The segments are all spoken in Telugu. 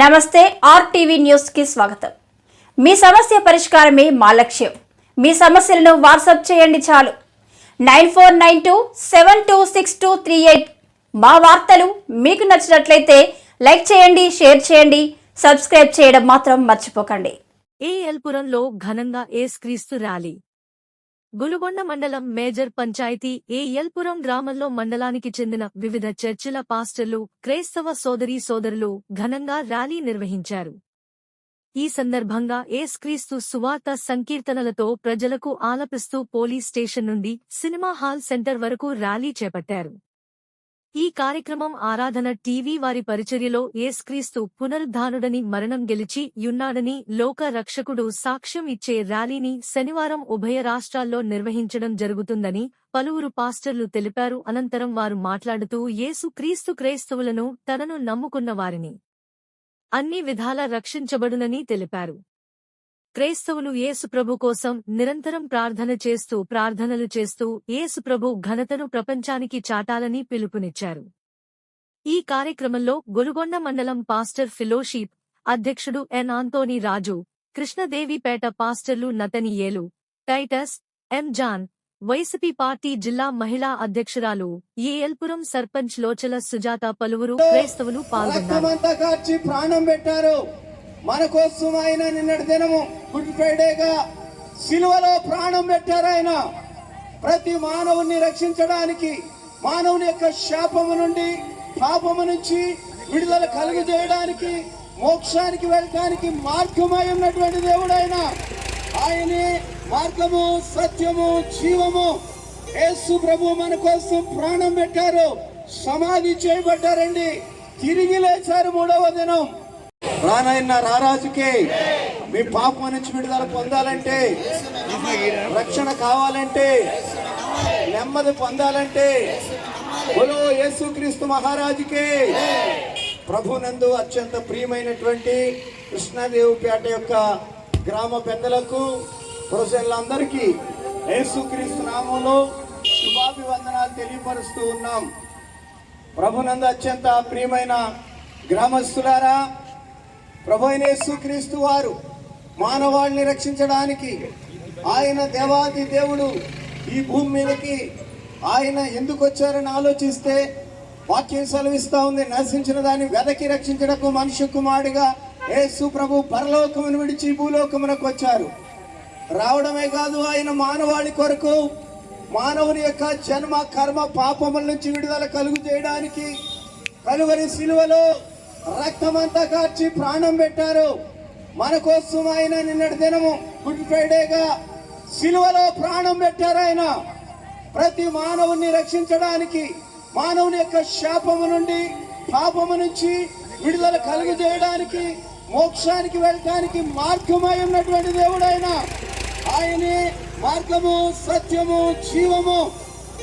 నమస్తే ఆర్టీవీ న్యూస్కి స్వాగతం. మీ సమస్య పరిష్కారమే మా లక్ష్యం. మీ సమస్యలను వాట్సాప్ చేయండి చాలు. Nine four nine two seven two six two three eight మా వార్తలు మీకు నచ్చినట్లయితే లైక్ చేయండి షేర్ చేయండి సబ్స్క్రైబ్ చేయడం మాత్రం మర్చిపోకండి. ఏఎల్పురంలో ఘనంగా ఏస్క్రీస్తు ర్యాలీ? గులుగొండ మండలం మేజర్ పంచాయతీ ఏఎల్పురం గ్రామంలో మండలానికి చెందిన వివిధ చర్చిల పాస్టర్లు క్రైస్తవ సోదరీ సోదరులు ఘనంగా ర్యాలీ నిర్వహించారు. ఈ సందర్భంగా ఏస్క్రీస్తు సువార్త సంకీర్తనలతో ప్రజలకు ఆలపిస్తూ పోలీస్ స్టేషన్ నుండి సినిమా హాల్ సెంటర్ వరకు ర్యాలీ చేపట్టారు. ఈ కార్యక్రమం ఆరాధన టీవీ వారి పరిచర్యలో ఏస్క్రీస్తు పునరుద్ధానుడని మరణం గెలిచి యున్నాడని లోక రక్షకుడు సాక్ష్యం ఇచ్చే ర్యాలీని శనివారం ఉభయ రాష్ట్రాల్లో నిర్వహించడం జరుగుతుందని పలువురు పాస్టర్లు తెలిపారు. అనంతరం వారు మాట్లాడుతూ యేసు క్రీస్తు క్రైస్తవులను తనను నమ్ముకున్న వారిని అన్ని విధాలా రక్షించబడునని తెలిపారు. క్రైస్తవులు యేసుప్రభు కోసం నిరంతరం ప్రార్థన చేస్తూ ప్రార్థనలు చేస్తూ యేసుప్రభు ఘనతను ప్రపంచానికి చాటాలని పిలుపునిచ్చారు. ఈ కార్యక్రమంలో గొలుగొండ మండలం పాస్టర్ ఫిలోషీప్ అధ్యక్షుడు ఎన్ ఆంతోనీ రాజు కృష్ణదేవిపేట పాస్టర్లు నతనియేలు టైటస్ ఎం జాన్ వైసీపీ పార్టీ జిల్లా మహిళా అధ్యక్షురాలు ఏఎల్పురం సర్పంచ్ లోచల సుజాత పలువురు క్రైస్తవులు పాల్గొన్నారు. ప్రాణం పెట్టారు. మన కోసం ఆయన నిన్నటి దినము గుడ్ ఫ్రైడేగా సిలువలో ప్రాణం పెట్టారు ఆయన. ప్రతి మానవుని రక్షించడానికి మానవుని యొక్క శాపము నుండి పాపము నుంచి విడుదల కలుగజేయడానికి మోక్షానికి వెళ్ళటానికి మార్గమై ఉన్నటువంటి దేవుడు ఆయన. ఆయనే మార్గము సత్యము జీవము. యేసు ప్రభు మన కోసం ప్రాణం పెట్టారు సమాధి చేయబడ్డారండి. తిరిగి లేచారు మూడవ దినం. రానైన రారాజుకే మీ పాపం నుంచి విడుదల పొందాలంటే రక్షణ కావాలంటే నెమ్మది పొందాలంటే బలో యేసుక్రీస్తు మహారాజుకే. ప్రభునందు అత్యంత ప్రియమైనటువంటి కృష్ణాదేవిపేట యొక్క గ్రామ పెద్దలకు ప్రజలందరికీ యేసుక్రీస్తు నామంలో శుభాభివందనాలు తెలియపరుస్తూ ఉన్నాం. ప్రభునందు అత్యంత ప్రియమైన గ్రామస్తులారా ప్రభు అయిన వారు మానవాళిని రక్షించడానికి ఆయన దేవాది దేవుడు ఈ భూమి మీదకి ఆయన ఎందుకు వచ్చారని ఆలోచిస్తే వాక్యం సెలవిస్తూ ఉంది. నశించిన దాన్ని వెదకి రక్షించడకు మనిషి కుమారుడిగా యేసు ప్రభు పరలోకమును విడిచి భూలోకమునకు వచ్చారు. రావడమే కాదు ఆయన మానవాళి కొరకు మానవుని యొక్క జన్మ కర్మ పాపముల నుంచి విడుదల కలుగు చేయడానికి కలువరి శిలువలో రక్తమంతా కార్చి ప్రాణం పెట్టారు. మన కోసం ఆయన నిన్నటి దినము గుడ్ ఫ్రైడేగా సిలువలో ప్రాణం పెట్టారు ఆయన. ప్రతి మానవుని రక్షించడానికి మానవుని యొక్క శాపము నుండి పాపము నుంచి విడుదల కలుగజేయడానికి మోక్షానికి వెళ్ళటానికి మార్గమై ఉన్నటువంటి దేవుడు ఆయన. ఆయనే మార్గము సత్యము జీవము.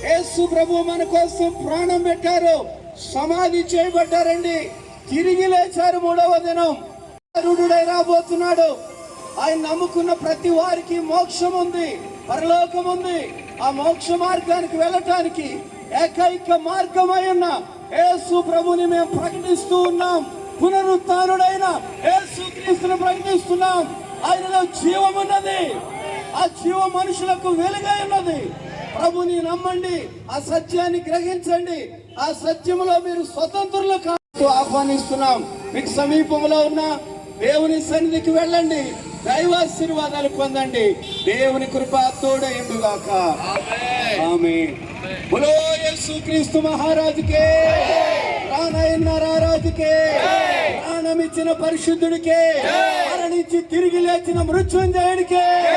యేసు ప్రభు మన కోసం ప్రాణం పెట్టారు. సమాధి చేయబడ్డారండి. తిరిగి లేచారు మూడవ దినం. అరుడుడై రాబోతున్నాడు. ఆయన నమ్ముకున్న ప్రతి వారికి మోక్షం ఉంది పరలోకం ఉంది. ఆ మోక్ష మార్గానికి వెళ్ళటానికి ఏకైక మార్గమై ఉన్న యేసు ప్రభుని మేము ప్రకటిస్తూ ఉన్నాం. పునరుత్డైన యేసు క్రీస్తుని ప్రకటిస్తున్నాం. ఆయనలో జీవం ఉన్నది. ఆ జీవ మనుషులకు వెలుగై ఉన్నది. ప్రభుని నమ్మండి ఆ సత్యాన్ని గ్రహించండి. ఆ సత్యములో మీరు స్వతంత్రులు ఆహ్వానిస్తున్నాం. మీకు సమీపంలో ఉన్న దేవుని సన్నిధికి వెళ్ళండి. దైవాశీర్వాదాలు పొందండి. దేవుని కృప తోడైండుగాక. ఆమె బులో మహారాజుకే. రానయ్య రారాజుకే ప్రాణమిచ్చిన పరిశుద్ధుడికే. మరణించి తిరిగి లేచిన మృత్యుంజయుడికే.